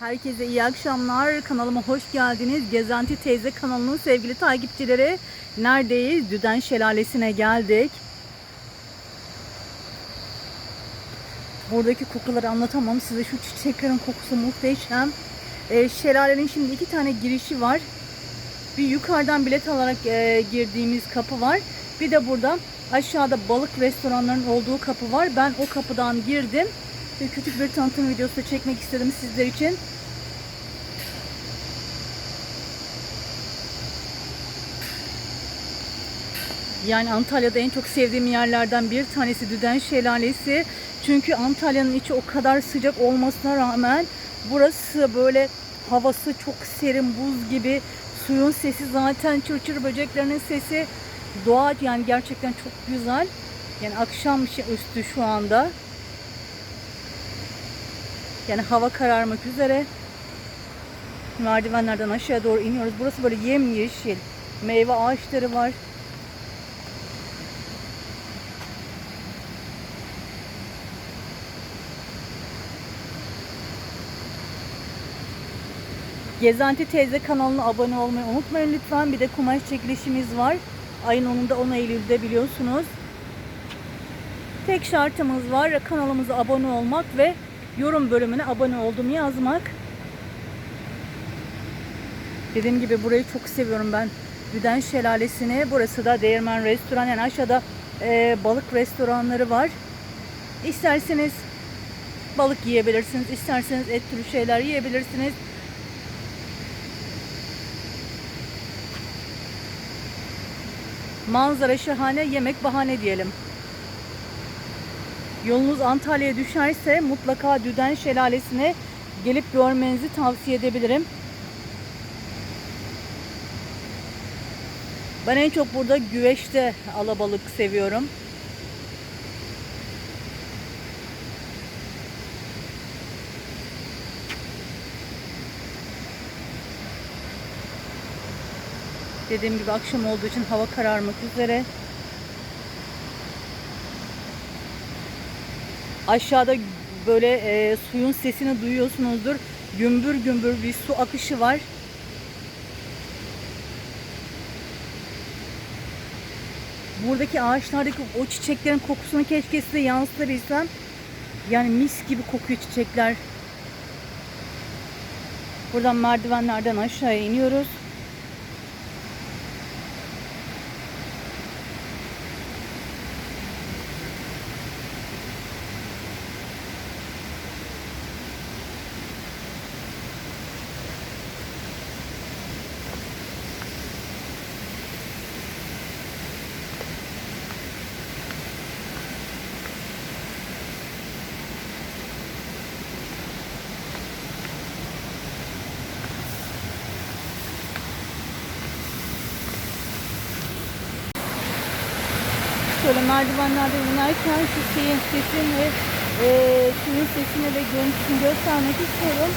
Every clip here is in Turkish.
Herkese iyi akşamlar. Kanalıma hoş geldiniz. Gezenti Teyze kanalının sevgili takipçileri. Neredeyiz? Düden Şelalesi'ne geldik. Buradaki kokuları anlatamam. Size şu çiçeklerin kokusu muhteşem. Ee, şelalenin şimdi iki tane girişi var. Bir yukarıdan bilet alarak e, girdiğimiz kapı var. Bir de burada aşağıda balık restoranların olduğu kapı var. Ben o kapıdan girdim. Ve küçük bir tanıtım videosu çekmek istedim sizler için. Yani Antalya'da en çok sevdiğim yerlerden bir tanesi Düden Şelalesi. Çünkü Antalya'nın içi o kadar sıcak olmasına rağmen burası böyle havası çok serin buz gibi. Suyun sesi zaten çırçır böceklerinin sesi doğa yani gerçekten çok güzel. Yani akşam üstü şu anda. Yani hava kararmak üzere. Merdivenlerden aşağı doğru iniyoruz. Burası böyle yemyeşil. Meyve ağaçları var. Gezenti Teyze kanalına abone olmayı unutmayın lütfen. Bir de kumaş çekilişimiz var. Ayın 10'unda 10 Eylül'de biliyorsunuz. Tek şartımız var. Kanalımıza abone olmak ve yorum bölümüne abone oldum yazmak. Dediğim gibi burayı çok seviyorum ben. Düden Şelalesi'ni. Burası da Değirmen Restoran. Yani aşağıda e, balık restoranları var. İsterseniz balık yiyebilirsiniz. isterseniz et türü şeyler yiyebilirsiniz. Manzara şahane, yemek bahane diyelim. Yolunuz Antalya'ya düşerse mutlaka Düden Şelalesi'ne gelip görmenizi tavsiye edebilirim. Ben en çok burada güveçte alabalık seviyorum. Dediğim gibi akşam olduğu için hava kararmak üzere. Aşağıda böyle e, suyun sesini duyuyorsunuzdur. Gümbür gümbür bir su akışı var. Buradaki ağaçlardaki o çiçeklerin kokusunu keşke size yansıtabilsem. Yani mis gibi kokuyor çiçekler. Buradan merdivenlerden aşağıya iniyoruz. Şöyle merdivenlerden inerken şu şeyin sesini ve e, suyun sesini ve görüntüsünü göstermek istiyorum.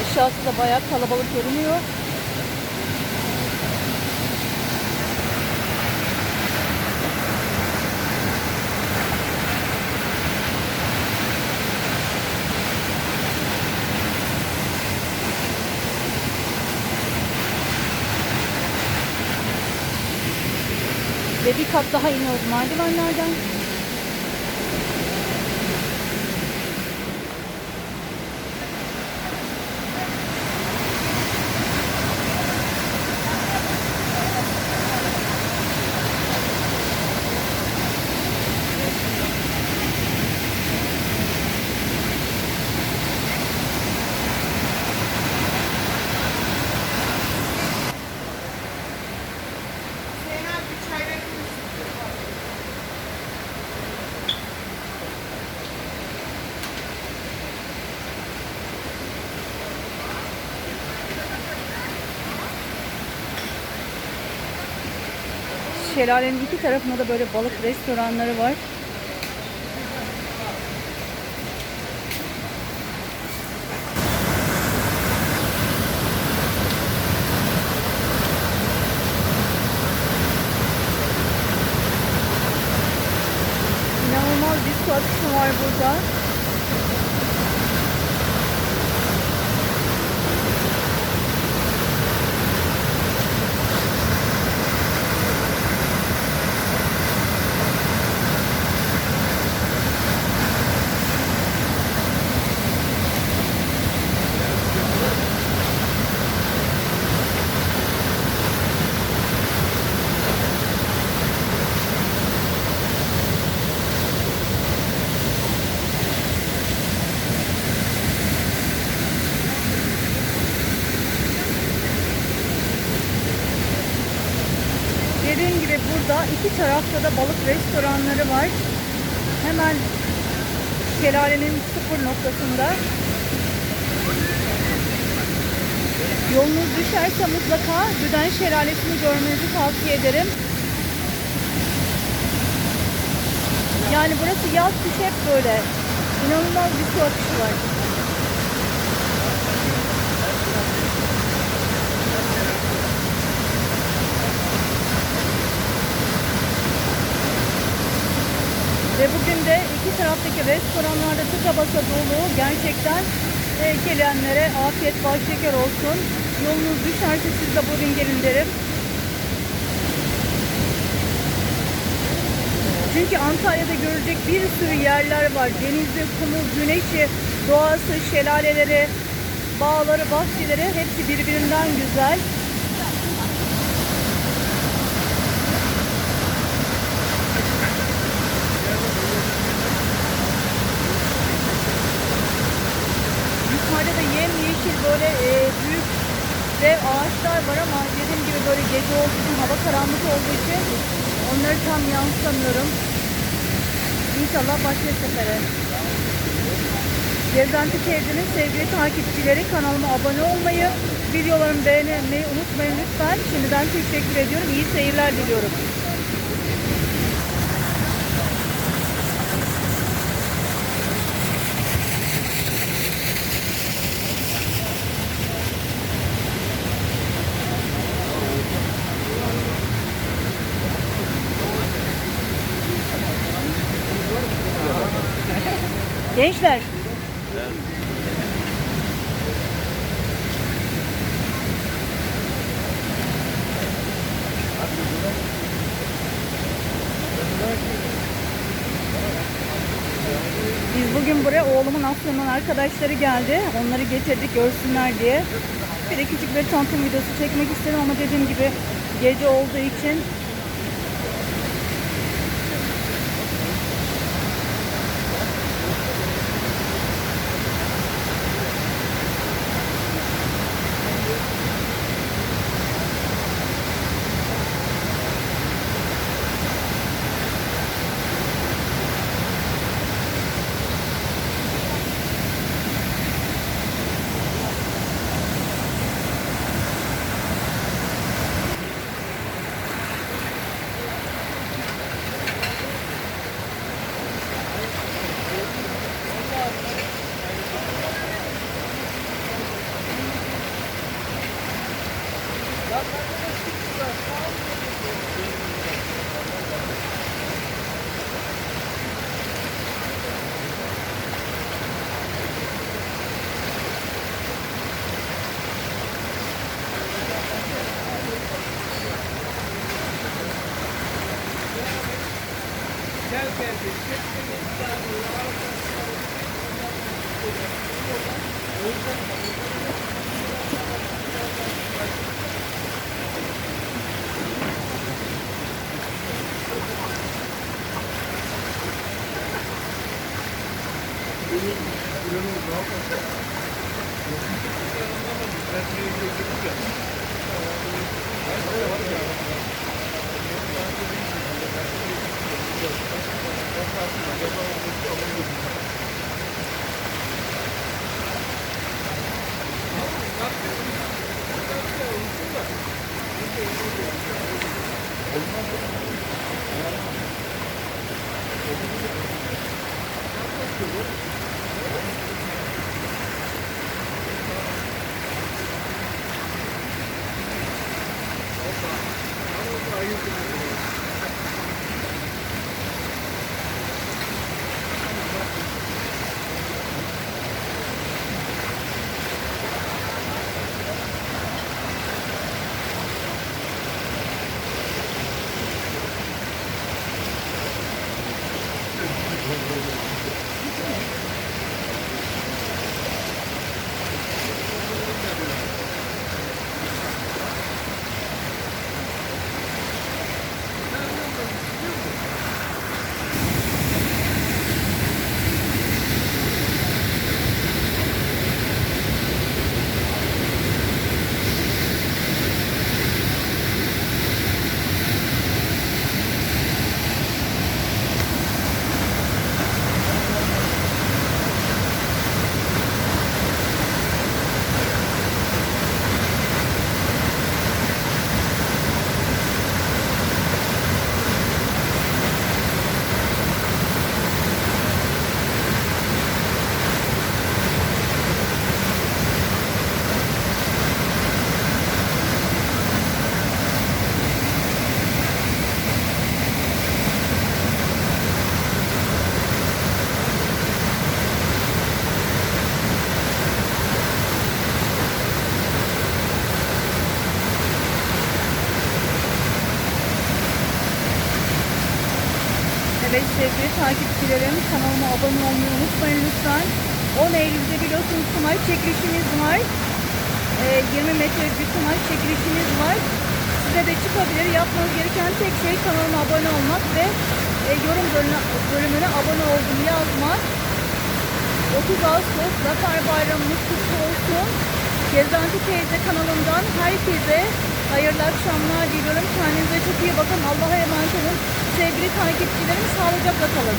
Aşağısı da bayağı kalabalık görünüyor. Ve bir kat daha iniyoruz merdivenlerden. Şelalenin iki tarafında da böyle balık restoranları var. İnanılmaz bir su akışı var burada. Burada iki tarafta da balık restoranları var. Hemen şelalenin sıfır noktasında. Yolunuz düşerse mutlaka Düden Şelalesi'ni görmenizi tavsiye ederim. Yani burası yaz kış hep böyle. İnanılmaz bir su akışı var. Ve bugün de iki taraftaki restoranlarda tıka basa dolu. Gerçekten e, gelenlere afiyet bal şeker olsun. Yolunuz düşerse siz de bugün gelin derim. Çünkü Antalya'da görecek bir sürü yerler var. Denizi, kumu, güneşi, doğası, şelaleleri, bağları, bahçeleri hepsi birbirinden güzel. Yukarıda da yemyeşil böyle e, büyük dev ağaçlar var ama dediğim gibi böyle gece olduğu için, hava karanlık olduğu için onları tam yansıtamıyorum. İnşallah başka sefere. Gezenti Teyze'nin sevgili takipçileri kanalıma abone olmayı, videolarımı beğenmeyi unutmayın lütfen. Şimdiden teşekkür ediyorum. İyi seyirler diliyorum. Gençler. Biz bugün buraya oğlumun Afyon'dan arkadaşları geldi. Onları getirdik görsünler diye. Bir de küçük bir tanıtım videosu çekmek istedim ama dediğim gibi gece olduğu için Sevgili takipçilerim. Kanalıma abone olmayı unutmayın lütfen. 10 Eylül'de biliyorsunuz kumaş çekilişimiz var. Ee, 20 metrelik bir kumaş çekilişimiz var. Size de çıkabilir. Yapmanız gereken tek şey kanalıma abone olmak ve e, yorum bölümüne, bölümüne abone oldum yazmak. 30 Ağustos Zafer Bayramımız kutlu olsun. Gezanti teyze kanalından herkese hayırlı akşamlar diliyorum. Kendinize çok iyi bakın. Allah'a emanet olun. Sevgili takipçilerim sağlıcakla kalın.